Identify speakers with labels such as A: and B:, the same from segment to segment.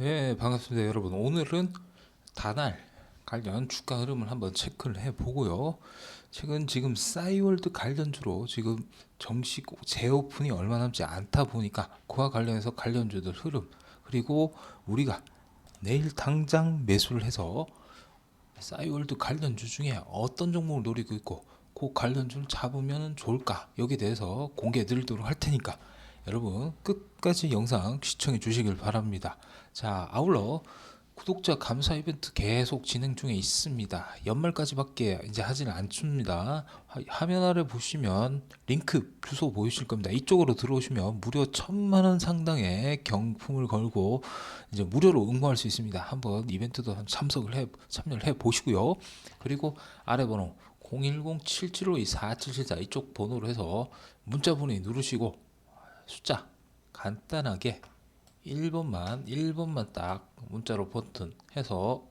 A: 네, 반갑습니다, 여러분. 오늘은 다날 관련 주가 흐름을 한번 체크를 해 보고요. 최근 지금 싸이월드 관련주로 지금 정식 재오픈이 얼마 남지 않다 보니까 그와 관련해서 관련주들 흐름 그리고 우리가 내일 당장 매수를 해서 싸이월드 관련주 중에 어떤 종목을 노리고 있고 그 관련주를 잡으면 좋을까 여기에 대해서 공개 드리도록 할 테니까 여러분 끝까지 영상 시청해 주시길 바랍니다. 자 아울러 구독자 감사 이벤트 계속 진행 중에 있습니다. 연말까지밖에 이제 하지는 않습니다. 화- 화면 아래 보시면 링크 주소 보이실 겁니다. 이쪽으로 들어오시면 무려 천만 원 상당의 경품을 걸고 이제 무료로 응모할 수 있습니다. 한번 이벤트도 한 참석을 해 참여를 해 보시고요. 그리고 아래 번호 010-7752-4774 이쪽 번호로 해서 문자 보내 누르시고 숫자 간단하게 1번만 1번만 딱 문자로 버튼 해서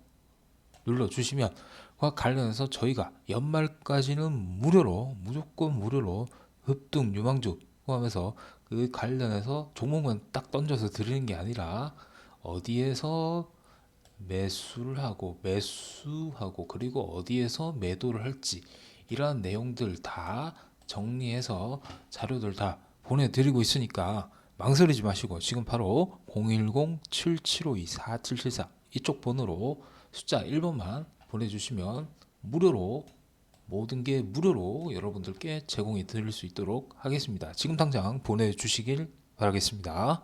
A: 눌러주시면 그와 관련해서 저희가 연말까지는 무료로 무조건 무료로 흡등 유망주 포함해서 그 관련해서 종목만 딱 던져서 드리는 게 아니라 어디에서 매수를 하고 매수하고 그리고 어디에서 매도를 할지 이러한 내용들 다 정리해서 자료들 다 보내드리고 있으니까 망설이지 마시고 지금 바로 010-7752-4774 이쪽 번호로 숫자 1번만 보내주시면 무료로 모든 게 무료로 여러분들께 제공해 드릴 수 있도록 하겠습니다. 지금 당장 보내주시길 바라겠습니다.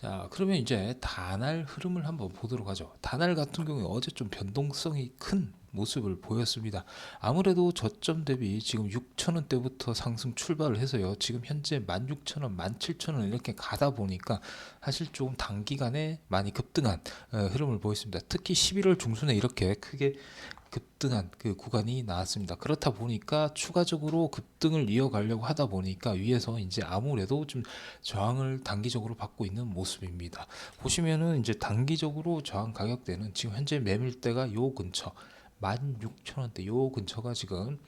A: 자, 그러면 이제 다날 흐름을 한번 보도록 하죠. 다날 같은 경우에 어제 좀 변동성이 큰 모습을 보였습니다. 아무래도 저점 대비 지금 6,000원대부터 상승 출발을 해서요. 지금 현재 16,000원, 17,000원 이렇게 가다 보니까 사실 좀 단기간에 많이 급등한 어, 흐름을 보였습니다. 특히 11월 중순에 이렇게 크게 급등한 그 구간이 나왔습니다. 그렇다 보니까 추가적으로 급등을 이어가려고 하다 보니까 위에서 이제 아무래도 좀 저항을 단기적으로 받고 있는 모습입니다. 보시면은 이제 단기적으로 저항 가격대는 지금 현재 매물대가 요 근처 16,000원대 요 근처가 지금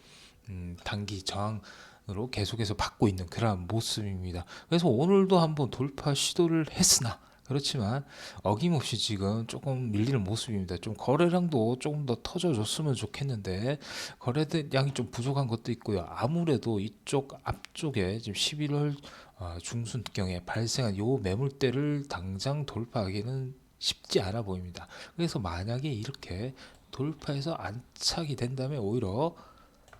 A: 음, 단기 저항으로 계속해서 받고 있는 그런 모습입니다. 그래서 오늘도 한번 돌파 시도를 했으나 그렇지만 어김없이 지금 조금 밀리는 모습입니다. 좀 거래량도 조금 더 터져줬으면 좋겠는데 거래량이 좀 부족한 것도 있고요. 아무래도 이쪽 앞쪽에 지금 11월 어, 중순경에 발생한 요 매물대를 당장 돌파하기는 쉽지 않아 보입니다. 그래서 만약에 이렇게 돌파해서 안착이 된다면 오히려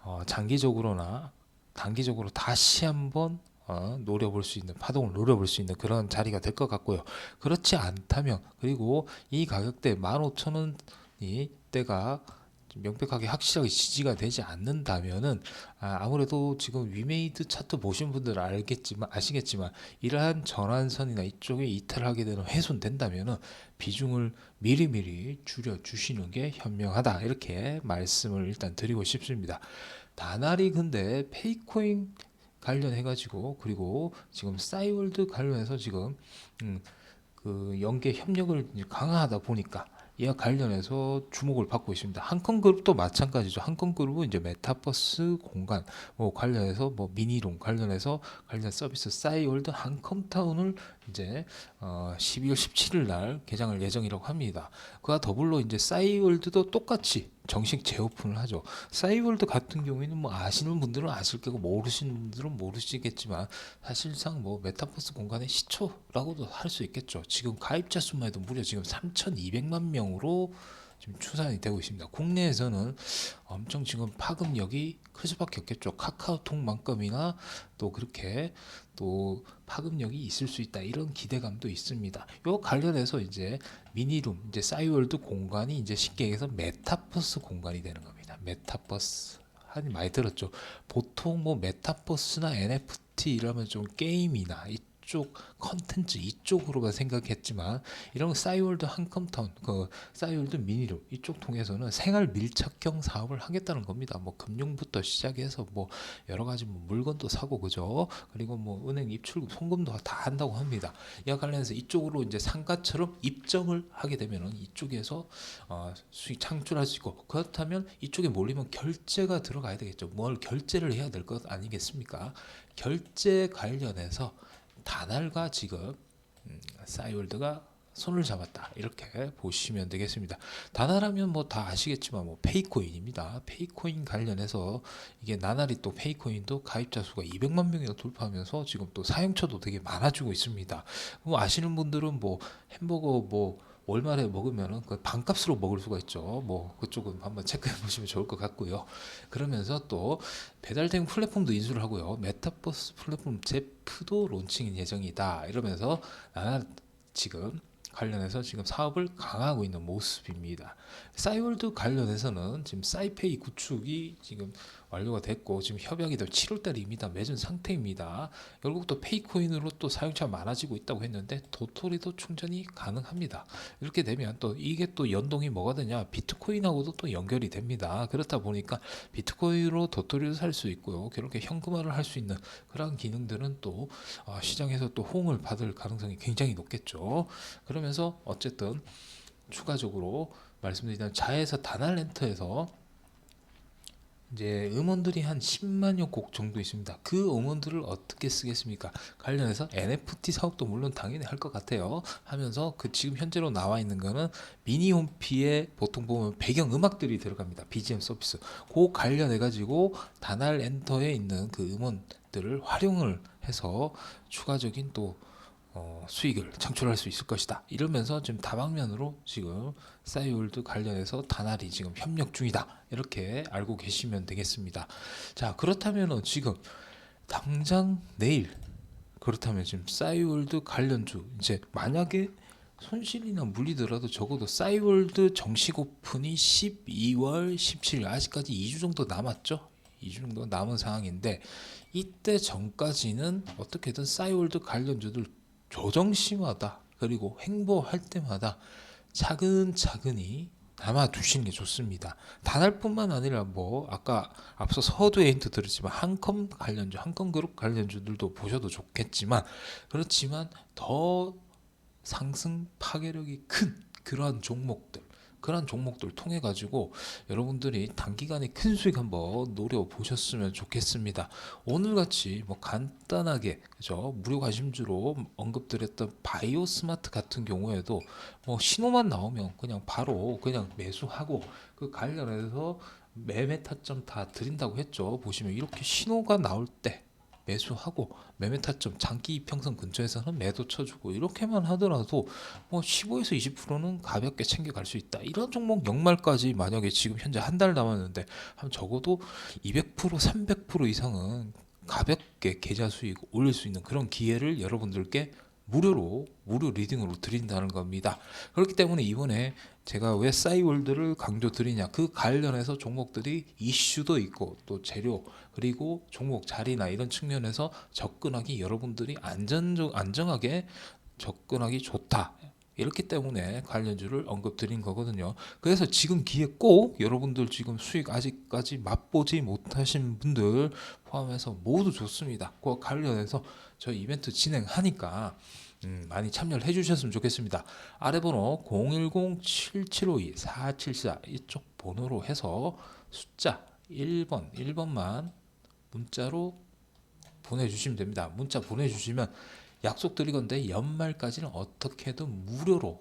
A: 어, 장기적으로나 단기적으로 다시 한번 어, 노려볼 수 있는 파동을 노려볼 수 있는 그런 자리가 될 것 같고요. 그렇지 않다면 그리고 이 가격대 15,000원이 때가 좀 명백하게 확실하게 지지가 되지 않는다면은 아, 아무래도 지금 위메이드 차트 보신 분들은 알겠지만 아시겠지만 이러한 전환선이나 이쪽에 이탈하게 되는 훼손된다면은 비중을 미리미리 줄여 주시는 게 현명하다 이렇게 말씀을 일단 드리고 싶습니다. 다날이 근데 페이코인 관련해 가지고 그리고 지금 싸이월드 관련해서 지금 음, 그 연계 협력을 강화하다 보니까 이와 관련해서 주목을 받고 있습니다. 한컨그룹도 마찬가지죠. 한컨그룹은 이제 메타버스 공간 뭐 관련해서 뭐 미니롱 관련해서 관련 서비스 싸이월드 한컴타운을 이제 어 12월 17일 날 개장할 예정이라고 합니다. 그와 더불어 이제 싸이월드도 똑같이 정식 재오픈을 하죠. 싸이월드 같은 경우에는 뭐 아시는 분들은 아실 거고 모르시는 분들은 모르시겠지만 사실상 뭐 메타버스 공간의 시초라고도 할 수 있겠죠. 지금 가입자 수만 해도 무려 지금 3,200만 명으로 지금 추산이 되고 있습니다. 국내에서는 엄청 지금 파급력이 클 수밖에 없겠죠. 카카오톡만큼이나 또 그렇게 또 파급력이 있을 수 있다 이런 기대감도 있습니다. 요 관련해서 이제 미니룸 이제 싸이월드 공간이 이제 쉽게 얘기해서 메타버스 공간이 되는 겁니다. 메타버스 많이 들었죠. 보통 뭐 메타버스나 NFT 이러면 좀 게임이나 이쪽 컨텐츠 이쪽으로만 생각했지만 이런 싸이월드 한컴타운 그 싸이월드 미니룸 이쪽 통해서는 생활 밀착형 사업을 하겠다는 겁니다. 뭐 금융부터 시작해서 뭐 여러 가지 뭐 물건도 사고 그죠. 그리고 뭐 은행 입출금 송금도 다 한다고 합니다. 이와 관련해서 이쪽으로 이제 상가처럼 입점을 하게 되면은 이쪽에서 어, 수익 창출할 수 있고 그렇다면 이쪽에 몰리면 결제가 들어가야 되겠죠. 뭘 결제를 해야 될 것 아니겠습니까? 결제 관련해서 다날과 지금 음, 싸이월드가 손을 잡았다 이렇게 보시면 되겠습니다. 다나라면 뭐 다 아시겠지만 뭐 페이코인입니다. 페이코인 관련해서 이게 나날이 또 페이코인도 가입자 수가 200만 명이나 돌파하면서 지금 또 사용처도 되게 많아지고 있습니다. 뭐 아시는 분들은 뭐 햄버거 뭐 월말에 먹으면은 그 반값으로 먹을 수가 있죠. 뭐 그쪽은 한번 체크해 보시면 좋을 것 같고요. 그러면서 또 배달된 플랫폼도 인수를 하고요. 메타버스 플랫폼 제프도 론칭 예정이다. 이러면서 나나 지금 관련해서 지금 사업을 강화하고 있는 모습입니다. 싸이월드 관련해서는 지금 싸이페이 구축이 지금 완료가 됐고 지금 협약이 또 7월 달입니다. 맺은 상태입니다. 결국 또 페이코인으로 또 사용자가 많아지고 있다고 했는데 도토리도 충전이 가능합니다. 이렇게 되면 또 이게 또 연동이 뭐가 되냐? 비트코인하고도 또 연결이 됩니다. 그렇다 보니까 비트코인으로 도토리를 살 수 있고요. 그렇게 현금화를 할 수 있는 그런 기능들은 또 어, 시장에서 또 호응을 받을 가능성이 굉장히 높겠죠. 그러면서 어쨌든 추가적으로 말씀드리자면 자에서 다날렌트에서 이제 음원들이 한 10만여 곡 정도 있습니다. 그 음원들을 어떻게 쓰겠습니까? 관련해서 NFT 사업도 물론 당연히 할 것 같아요. 하면서 그 지금 현재로 나와 있는 거는 미니 홈피에 보통 보면 배경 음악들이 들어갑니다. BGM 서비스. 그 관련해 가지고 다날 엔터에 있는 그 음원들을 활용을 해서 추가적인 또 어, 수익을 창출할 수 있을 것이다. 이러면서 지금 다방면으로 지금 싸이월드 관련해서 다날이 지금 협력 중이다. 이렇게 알고 계시면 되겠습니다. 자, 그렇다면은 지금 당장 내일 그렇다면 지금 싸이월드 관련주 이제 만약에 손실이나 물리더라도 적어도 싸이월드 정식 오픈이 12월 17일 아직까지 2주 정도 남았죠. 2주 정도 남은 상황인데 이때 전까지는 어떻게든 싸이월드 관련주들 조정심하다 그리고 횡보할 때마다 차근차근히 담아 두시는 게 좋습니다. 단알뿐만 아니라 뭐 아까 앞서 서두에 힌트 드렸지만 한컴 관련주, 한컴 그룹 관련주들도 보셔도 좋겠지만 그렇지만 더 상승 파괴력이 큰 그러한 종목들 그러한 종목들 통해 가지고 여러분들이 단기간에 큰 수익 한번 노려 보셨으면 좋겠습니다. 오늘 같이 뭐 간단하게 그죠 무료 관심주로 언급드렸던 바이오 스마트 같은 경우에도 뭐 신호만 나오면 그냥 바로 그냥 매수하고 그 관련해서 매매 타점 다 드린다고 했죠. 보시면 이렇게 신호가 나올 때 매수하고 매매 타점 장기 이평선 근처에서는 매도 쳐주고 이렇게만 하더라도 뭐 15에서 20%는 가볍게 챙겨갈 수 있다. 이런 종목 연말까지 만약에 지금 현재 한 달 남았는데 한 적어도 200% 300% 이상은 가볍게 계좌 수익 올릴 수 있는 그런 기회를 여러분들께 무료로 무료 리딩으로 드린다는 겁니다. 그렇기 때문에 이번에 제가 왜 싸이월드를 강조 드리냐 그 관련해서 종목들이 이슈도 있고 또 재료 그리고 종목 자리나 이런 측면에서 접근하기 여러분들이 안전적 안정하게 접근하기 좋다. 이렇기 때문에 관련주를 언급 드린 거거든요. 그래서 지금 기회 꼭 여러분들 지금 수익 아직까지 맛보지 못하신 분들 포함해서 모두 좋습니다. 그 관련해서 저희 이벤트 진행하니까 음, 많이 참여를 해주셨으면 좋겠습니다. 아래 번호 010-7752-474 이쪽 번호로 해서 숫자 1번, 1번만 문자로 보내주시면 됩니다. 문자 보내주시면 약속 드리건데 연말까지는 어떻게든 무료로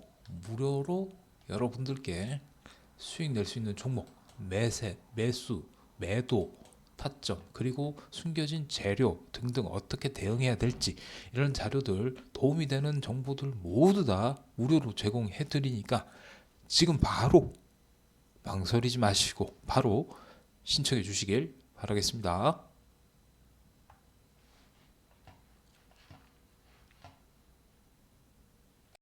A: 무료로 여러분들께 수익 낼 수 있는 종목 매세, 매수, 매도, 타점 그리고 숨겨진 재료 등등 어떻게 대응해야 될지 이런 자료들 도움이 되는 정보들 모두 다 무료로 제공해 드리니까 지금 바로 망설이지 마시고 바로 신청해 주시길 바라겠습니다.